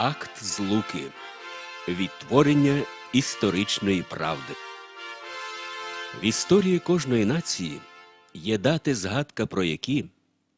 Акт злуки. Відтворення історичної правди. В історії кожної нації є дати згадка про які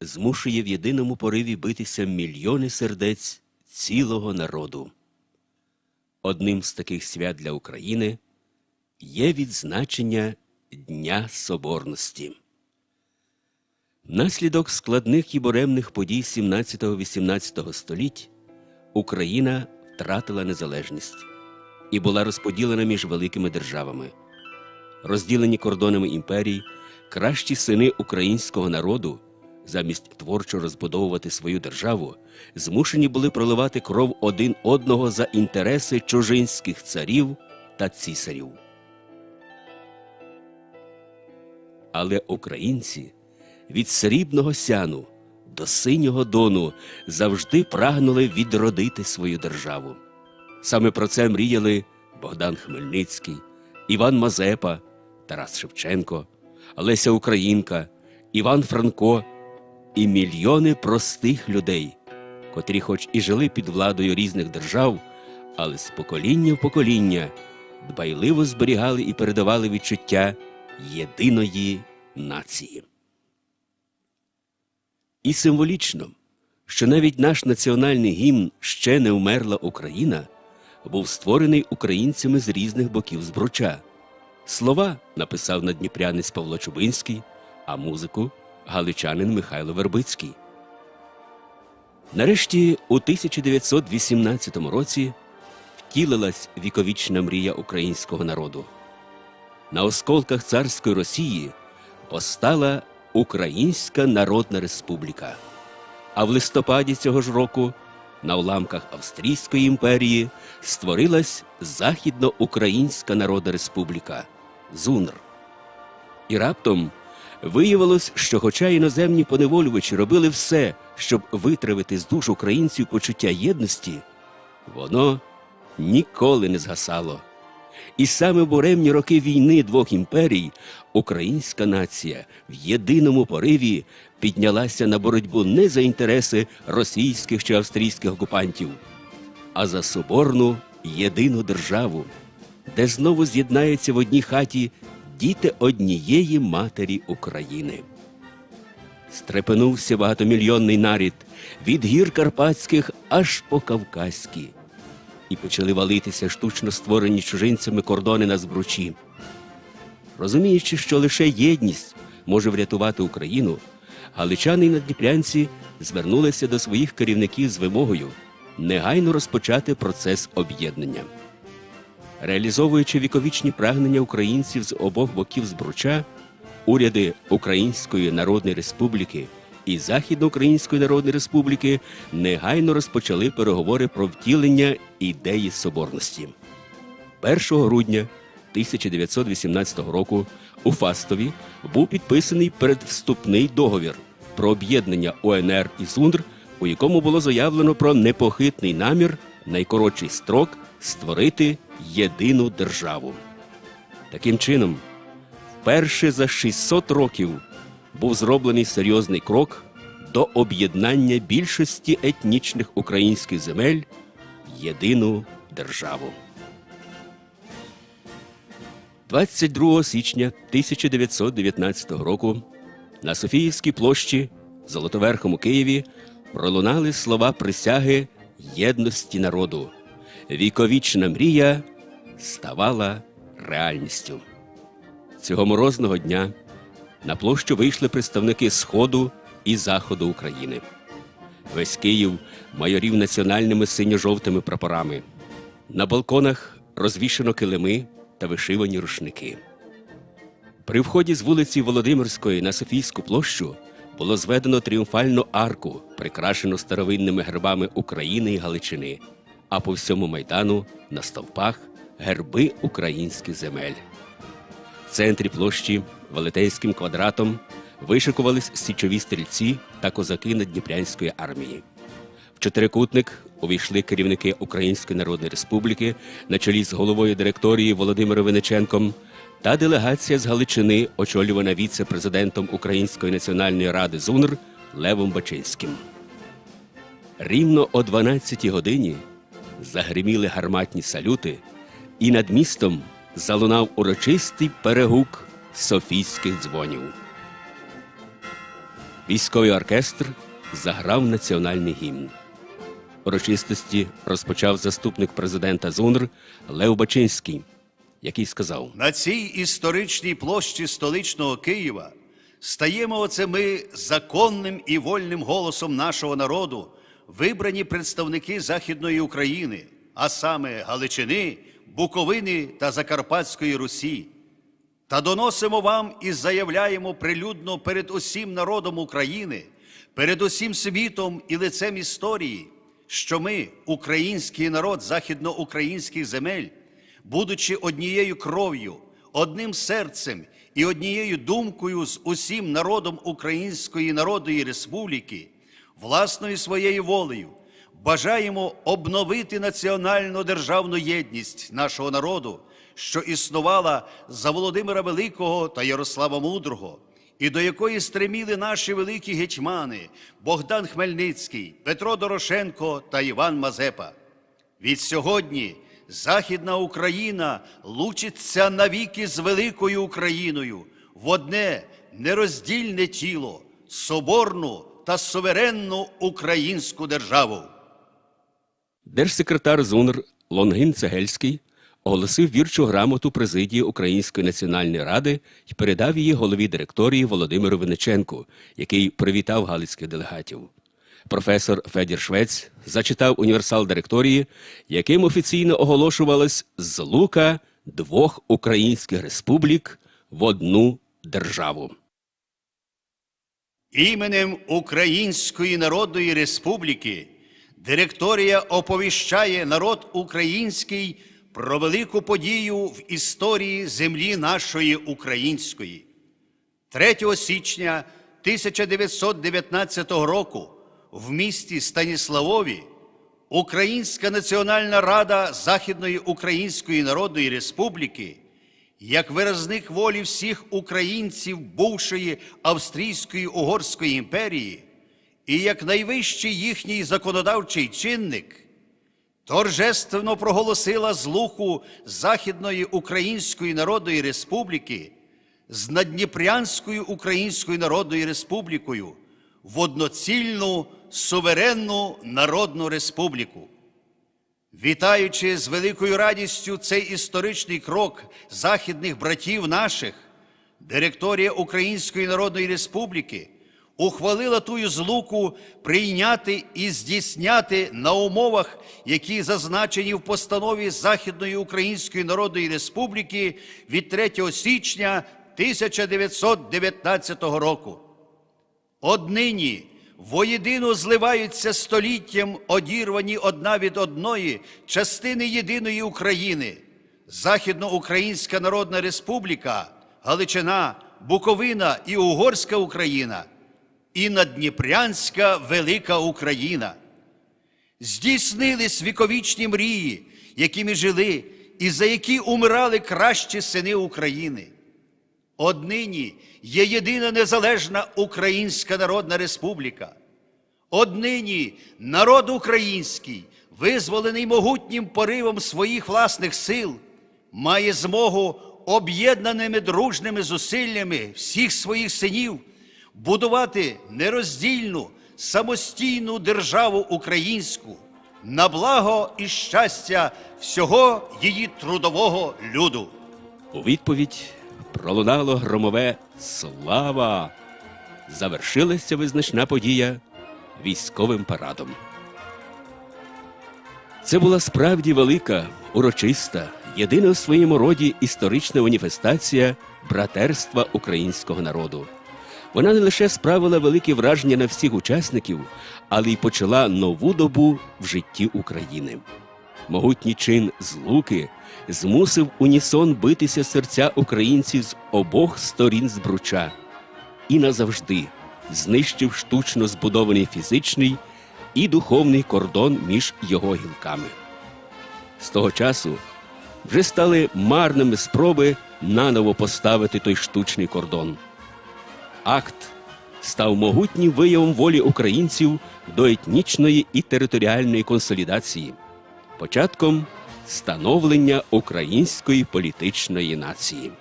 змушує в єдиному пориві битися мільйони сердець цілого народу. Одним з таких свят для України є відзначення Дня Соборності. Наслідок складних і буремних подій 17-18 століть Україна втратила незалежність і була розподілена між великими державами. Розділені кордонами імперій, кращі сини українського народу, замість творчо розбудовувати свою державу, змушені були проливати кров один одного за інтереси чужинських царів та цісарів. Але українці від срібного сяну до синього дону завжди прагнули відродити свою державу. Саме про це мріяли Богдан Хмельницький, Іван Мазепа, Тарас Шевченко, Леся Українка, Іван Франко і мільйони простих людей, котрі, хоч і жили під владою різних держав, але з покоління в покоління дбайливо зберігали і передавали відчуття єдиної нації. І символічно, що навіть наш національний гімн ще не вмерла Україна, був створений українцями з різних боків збруча. Слова написав надніпрянець Павло Чубинський, а музику галичанин Михайло Вербицький. Нарешті у 1918 році втілилась віковічна мрія українського народу. На осколках царської Росії постала Українська Народна Республіка. А в листопаді цього ж року на уламках Австрійської імперії створилась Західноукраїнська Народна Республіка ЗУНР. І раптом виявилось, що, хоча іноземні поневолювачі робили все, щоб витравити з душ українців почуття єдності, воно ніколи не згасало. І саме в буремні роки війни двох імперій українська нація в єдиному пориві піднялася на боротьбу не за інтереси російських чи австрійських окупантів, а за соборну єдину державу, де знову з'єднаються в одній хаті діти однієї матері України. Стрепенувся багатомільйонний нарід від гір Карпатських аж по Кавказькі і почали валитися штучно створені чужинцями кордони на збручі. Розуміючи, що лише єдність може врятувати Україну, галичани й надніпрянці звернулися до своїх керівників з вимогою негайно розпочати процес об'єднання. Реалізовуючи віковічні прагнення українців з обох боків збруча, уряди Української Народної Республіки і Західноукраїнської Народної Республіки негайно розпочали переговори про втілення ідеї соборності. 1 грудня 1918 року у Фастові був підписаний передвступний договір про об'єднання ОНР і ЗУНР, у якому було заявлено про непохитний намір найкоротший строк створити єдину державу. Таким чином, вперше за 600 років був зроблений серйозний крок до об'єднання більшості етнічних українських земель в єдину державу. 22 січня 1919 року на Софіївській площі Золотоверхому Києві пролунали слова присяги єдності народу. Віковічна мрія ставала реальністю. Цього морозного дня на площу вийшли представники Сходу і Заходу України. Весь Київ майорів національними синьо-жовтими прапорами. На балконах розвішено килими та вишивані рушники. При вході з вулиці Володимирської на Софійську площу було зведено тріумфальну арку, прикрашену старовинними гербами України і Галичини, а по всьому майдану на стовпах герби українських земель. В центрі площі велетейським квадратом вишикувались січові стрільці та козаки Надніпрянської армії. В чотирикутник увійшли керівники Української Народної Республіки на чолі з головою директорії Володимиром Виниченком та делегація з Галичини, очолювана віце-президентом Української національної ради ЗУНР Левом Бачинським. Рівно о 12 годині загриміли гарматні салюти, і над містом залунав урочистий перегук софійських дзвонів. Військовий оркестр заграв національний гімн. Урочистості розпочав заступник президента ЗУНР Лев Бачинський, який сказав: На цій історичній площі столичного Києва стаємо оце ми законним і вольним голосом нашого народу, вибрані представники Західної України, а саме Галичини, Буковини та Закарпатської Русі. Та доносимо вам і заявляємо прилюдно перед усім народом України, перед усім світом і лицем історії, що ми, український народ західноукраїнських земель, будучи однією кров'ю, одним серцем і однією думкою з усім народом Української Народної Республіки, власною своєю волею, бажаємо обновити національну державну єдність нашого народу, що існувала за Володимира Великого та Ярослава Мудрого, і до якої стреміли наші великі гетьмани Богдан Хмельницький, Петро Дорошенко та Іван Мазепа. Від сьогодні Західна Україна лучиться навіки з великою Україною в одне нероздільне тіло, соборну та суверенну українську державу. Держсекретар ЗУНР Лонгін Цегельський оголосив вірчу грамоту президії Української національної ради і передав її голові директорії Володимиру Винниченку, який привітав галицьких делегатів. Професор Федір Швець зачитав універсал директорії, яким офіційно оголошувалась злука двох українських республік в одну державу. Іменем Української Народної Республіки директорія оповіщає народ український про велику подію в історії землі нашої української. 3 січня 1919 року в місті Станіславові Українська Національна Рада Західної Української Народної Республіки як виразник волі всіх українців бувшої Австрійської Угорської імперії і як найвищий їхній законодавчий чинник, торжественно проголосила злуху Західної Української Народної Республіки з Надніпрянською Українською Народною Республікою в одноцільну суверенну народну республіку. Вітаючи з великою радістю цей історичний крок західних братів наших, директорія Української Народної Республіки ухвалила тую злуку прийняти і здійсняти на умовах, які зазначені в постанові Західної Української Народної Республіки від 3 січня 1919 року. Однині воєдино зливаються століттям одірвані одна від одної частини єдиної України, Західноукраїнська Народна Республіка, Галичина, Буковина і Угорська Україна, і Надніпрянська Велика Україна. Здійснились віковічні мрії, якими жили, і за які умирали кращі сини України. Однині є єдина незалежна Українська Народна Республіка. Однині народ український, визволений могутнім поривом своїх власних сил, має змогу об'єднаними дружними зусиллями всіх своїх синів будувати нероздільну самостійну державу українську на благо і щастя всього її трудового люду. У відповідь пролунало громове Слава! Завершилася визначна подія військовим парадом. Це була справді велика, урочиста, єдина у своєму роді історична маніфестація братерства українського народу. Вона не лише справила велике враження на всіх учасників, але й почала нову добу в житті України. Могутній чин злуки змусив унісон битися серця українців з обох сторін збруча і назавжди знищив штучно збудований фізичний і духовний кордон між його гілками. З того часу вже стали марними спроби наново поставити той штучний кордон. Акт став могутнім виявом волі українців до етнічної і територіальної консолідації. початком становлення української політичної нації.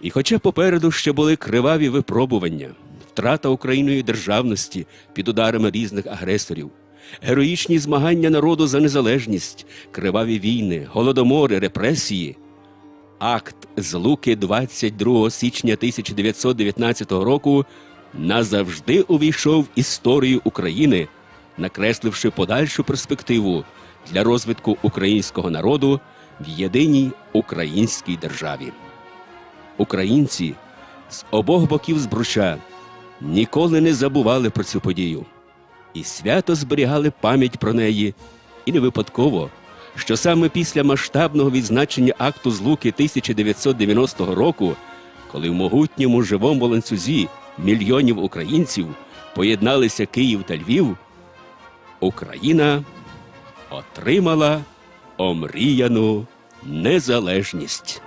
І хоча попереду ще були криваві випробування, втрата Україною державності під ударами різних агресорів, героїчні змагання народу за незалежність, криваві війни, голодомори, репресії, акт з Луки 22 січня 1919 року назавжди увійшов в історію України, накресливши подальшу перспективу для розвитку українського народу в єдиній українській державі. Українці з обох боків збруча ніколи не забували про цю подію і свято зберігали пам'ять про неї, і не випадково, що саме після масштабного відзначення акту Злуки 1990 року, коли в могутньому живому ланцюзі мільйонів українців поєдналися Київ та Львів, Україна отримала омріяну незалежність.